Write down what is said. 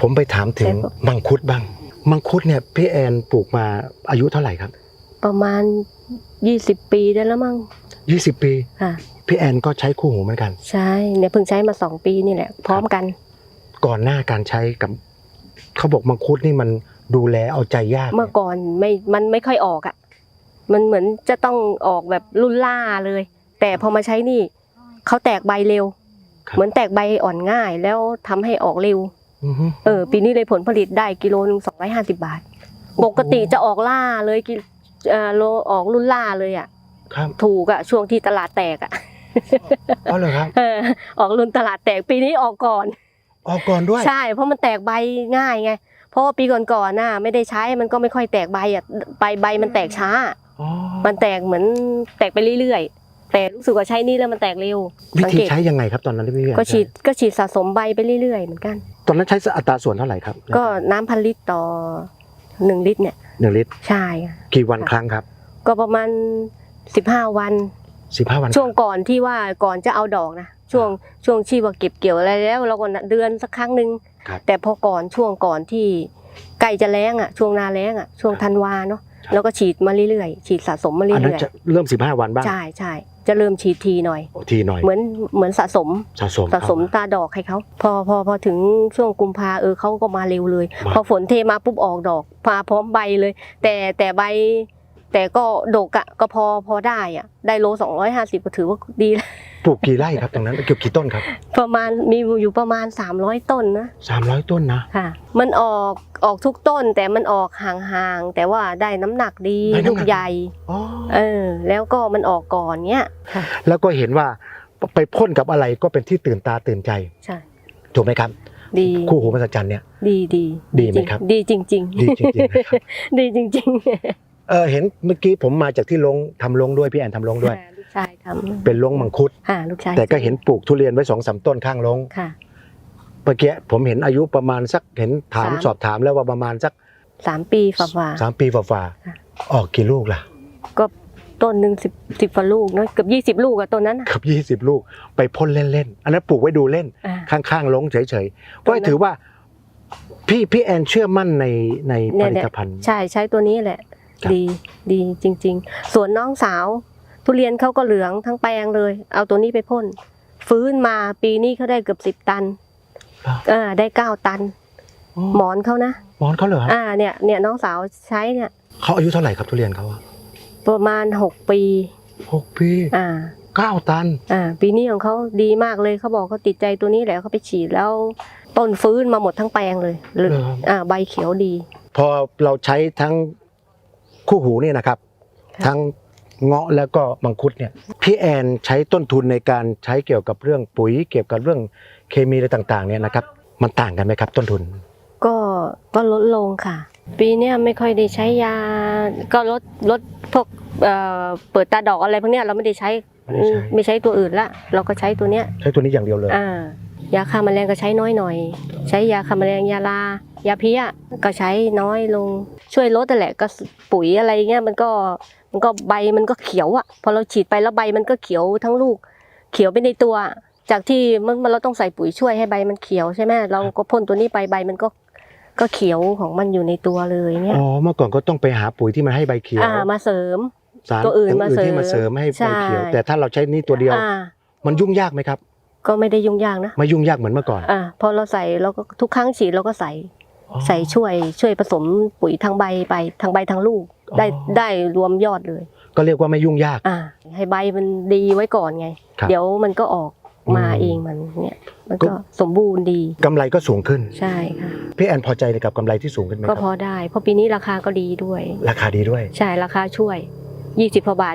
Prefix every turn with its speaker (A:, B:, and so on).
A: ผมไปถามถึง
B: ใช่ครับ
A: มังคุดบ้าง มังคุดเนี่ยพี่แอนปลูกมาอายุเท่าไหร่ครับ
B: ประมาณ 20 ปีได้แล้วมั้ง
A: 20 ปี
B: ค่ะ
A: พี่แอนก็ใช้คู่หูเหมือนกัน
B: ใช่เนี่ยเพิ่งใช้มา 2 ปีนี่แหละ พร้อมกัน
A: ก่อนหน้าการใช้กับเขาบอกมังคุดนี่มันดูแลเอาใจยาก
B: เมื่อก่อนไม่ มันไม่ค่อยออกอะ มันเหมือนจะต้องออกแบบรุ่นล่าเลย แต่พอมาใช้นี่เขาแตกใบเร็ว
A: ครับ
B: เหมือนแตกใบอ่อนง่ายแล้วทำให้ออกเร็ว
A: อือฮึ
B: เออ ปีนี้เลยผลผลิตได้กิโลหนึ่งสองร้อยห้าสิบาท ปกติจะออกล่าเลยกิเอ่อโลออกรุ่นล่าเลยอะ
A: ครับ
B: ถูกอะช่วงที่ตลาดแตกอะ
A: อ๋อเหรอครับ
B: เออออกรุ่นตลาดแตกปีนี้ออกก่อน
A: ออกก่อนด้วย
B: ใช่เพราะมันแตกใบง่ายไงเพราะว่าปีก่อนๆน่ะไม่ได้ใช้มันก็ไม่ค่อยแตกใบอะใบใบมันแตกช้า
A: อ๋อ
B: มันแตกเหมือนแตกไปเรื่อยๆ แต่รู้สึกว่าใช้นี่แล้วมันแตกเร็ว
A: วิ
B: สัง
A: ธี
B: เกต
A: ใช้ยังไงครับตอนนั้นที่พี่แอน
B: ก็ฉีด
A: ใก็
B: ฉีดสะสมใบไปเรื่อยๆเหมือนกัน
A: ตอนนั้นใช้อัตราส่วนเท่าไหร่ครับ
B: ก็น้ำพันลิตรต่อหนึ่งลิตรเนี่ย
A: หนึ่งลิตร
B: ใช่ค่ะ
A: กี่วันครั้งครับ
B: ก็ประมาณสิบห้าวัน
A: สิบห้าวัน
B: ช่วงก่อนที่ว่าก่อนจะเอาดอกนะช่วงช่วงที่ว่าเก็บเกี่ยวอะไรแล้ว เราก็เดือนสักครั้งหนึ่ง
A: ครับ
B: แต่พอก่อนช่วงก่อนที่ใกล้จะแล้งอะช่วงนาแล้งอะช่วงธันวาเนาะ
A: ครับ
B: แล้วก็ฉีดมาเรื่อยๆฉีดสะสมมา
A: อันนั้
B: เรื่
A: น
B: อย
A: จะเริ่มสิบห้าวันบ้าง
B: ๆใช่ใช่จะเริ่มฉีดทีหน่อย
A: โอ้ทีหน่อย
B: เหมือนเหมือนสะสม
A: สะสม
B: สะสมตาดอกให้เขาพอพอพอถึงช่วงกุมภาเออเขาก็มาเร็วเลย
A: มา
B: พอฝนเทมาปุ๊บออกดอกมาพร้อมใบเลย แต่แต่ใบ แต่ก็ดกอะก็พอพอได้อะได้โลสองร้อยห้าสิบก็ถือว่าดีแล้ว
A: ปลูกกี่ไร่ครับตรงนั้นเก็บกี่ต้นครับ
B: ประมาณมีอยู่ประมาณ300ต้นนะ
A: สามร้อยต้นนะ
B: ค่ะ มันออกออกทุกต้นแต่มันออกห่างๆแต่ว่าได้น้ำหนักดี
A: ได้น้ำหนัก
B: ลูกใหญ่
A: อ๋อ
B: เออ แล้วก็มันออกก่อนเนี้ยค่ะ
A: แล้วก็เห็นว่าไปพ่นกับอะไรก็เป็นที่ตื่นตาตื่นใจ
B: ใช่
A: ถูกไหมครับ
B: ดี
A: คู่หูมหัศจรรย์เนี่ย
B: ดีดี
A: ดีไหมครับ
B: ดีจริง
A: ดีจริงๆนะครับ
B: ๆดีจริงๆ
A: เออเห็นเมื่อกี้ผมมาจากที่ลงทำลงด้วยพี่แอนทำลงด้วย
B: ค่ะลูกชายทำ
A: เป็นลงมังคุด
B: ค่ะลูกชาย
A: แต่ก็เห็นปลูกทุเรียนไว้สองสามต้นข้างลง
B: ค่ะ
A: เมื่อกี้ผมเห็นอายุประมาณสักเห็นถาม
B: สาม
A: สอบถามแล้วว่าประมาณสัก
B: สามปีฝ่าฝ่า
A: สามปีฝ่า
B: ค่ะ
A: ๆออกกี่ลูกล่ะ
B: ก็ต้นหนึ่งสิบสิบกว่าลูกเนอะเกือบยี่สิบ20 ลูกอะต้นนั้นน่ะ
A: เกือบยี่สิบลูกไปพ่นเล่นๆอันนั้นปลูกไว้ดูเล่น
B: อ่า
A: ข้างๆลงเฉยๆ
B: ตร
A: ก็
B: งนั้น
A: ถือว่าพี่พี่แอนเชื่อมั่นในในผ
B: เนี่ย
A: ลิ
B: เนี่ย
A: ตภัณฑ์
B: ใช่ใช้ตัวนี้แหละ
A: ครับ
B: ดีดีจริง ๆส่วนน้องสาว ทุเรียนเขาก็เหลืองทั้งแปลงเลย เอาตัวนี้ไปพ่น ฟื้นมาปีนี้เขาได้เกือบสิบตันอ่าได้เก้าตันหมอนเขานะ
A: หมอนเขาเหรอฮะ
B: อ่าเนี่ยเนี่ยน้องสาวใช้เนี่ย
A: เขาอายุเท่าไหร่ครับทุเรียนเขาอะ
B: ประมาณหกปี
A: หกปี
B: อ่า
A: เก้าตัน
B: อ่าปีนี้ของเขาดีมากเลยเขาบอกเขาติดใจตัวนี้แหละเขาไปฉีดแล้ว ต้นฟื้นมาหมดทั้งแปลงเลยเหลือง
A: เหรอ
B: อ่าใบเขียวดี
A: พอเราใช้ทั้ง คู่หูเนี่ยนะครับ
B: ค่ะ
A: ทั้งเงาะแล้วก็มังคุดเนี่ยพี่แอนใช้ต้นทุนในการใช้เกี่ยวกับเรื่องปุ๋ย เกี่ยวกับเรื่องเคมีอะไรต่างๆเนี่ยนะครับมันต่างกันไหมครับ ต้นทุน
B: ก็ก็ลดลงค่ะ ปีเนี้ยไม่ค่อยได้ใช้ยา ก็ลดลดพวกเอ่อเปิดตาดอกอะไรพวกเนี้ยเราไม่ได้ใช้
A: ไม่ได้ใช้
B: ไม่ใช้ตัวอื่นละเราก็ใช้ตัวเนี้ย
A: ใช้ตัวนี้อย่างเดียวเลย
B: อ่ายาฆ่าแมลงก็ใช้น้อยหน่อย ใช้ยาฆ่าแมลงยาลา ยาเพี้ยก็ใช้น้อยลง ช่วยลดแต่นแหละก็ปุ๋ยอะไรเงี้ยมันก็มันก็ใบมันก็เขียวอะพอเราฉีดไปแล้วใบมันก็เขียวทั้งลูก เขียวไปในตัว จากที่มันมันเราต้องใส่ปุ๋ยช่วยให้ใบมันเขียวใช่ไหมเราก็พ่นตัวนี้ไปใบมันก็ก็เขียวของมันอยู่ในตัวเลยเนี่ย
A: อ๋อเมื่อก่อนก็ต้องไปหาปุ๋ยที่มันให้ใบเขียว
B: อ่ามาเสริม
A: สาร
B: ตัวอื่นมาเสริม
A: ที่มาเสริมให้ใบเขียว
B: ใช่
A: แต่ถ้าเราใช้นี่ตัวเดียว
B: อ่า
A: มันยุ่งยากไหมครับ
B: ก็ไม่ได้ยุ่งยากนะ
A: ไม่ยุ่งยากเหมือนเมื่อก่อน
B: อ่าพอเราใส่เราก็ทุกครั้งฉีดเราก็ใส่
A: อ๋อ
B: ใส่ช่วยช่วยผสมปุ๋ยทางใบไปทางใบทางลูก ได้
A: อ๋อ
B: ได้รวมยอดเลย
A: ก็เรียกว่าไม่ยุ่งยาก
B: อ่าให้ใบมันดีไว้ก่อนไง
A: ครับ
B: เดี๋ยวมันก็ออกมา
A: อืม
B: เองมันเนี่ยมัน
A: ก็
B: ก็สมบูรณ์ดี
A: กำไรก็สูงขึ้น
B: ใช่ค่ะ
A: พี่แอนพอใจในกับกำไรที่สูงขึ้นไหมค
B: ก็
A: รับ
B: พอได้เพราะปีนี้ราคาก็ดีด้วย
A: ราคาดีด้วย
B: ใช่ราคาช่วยยี่สิบพอบาท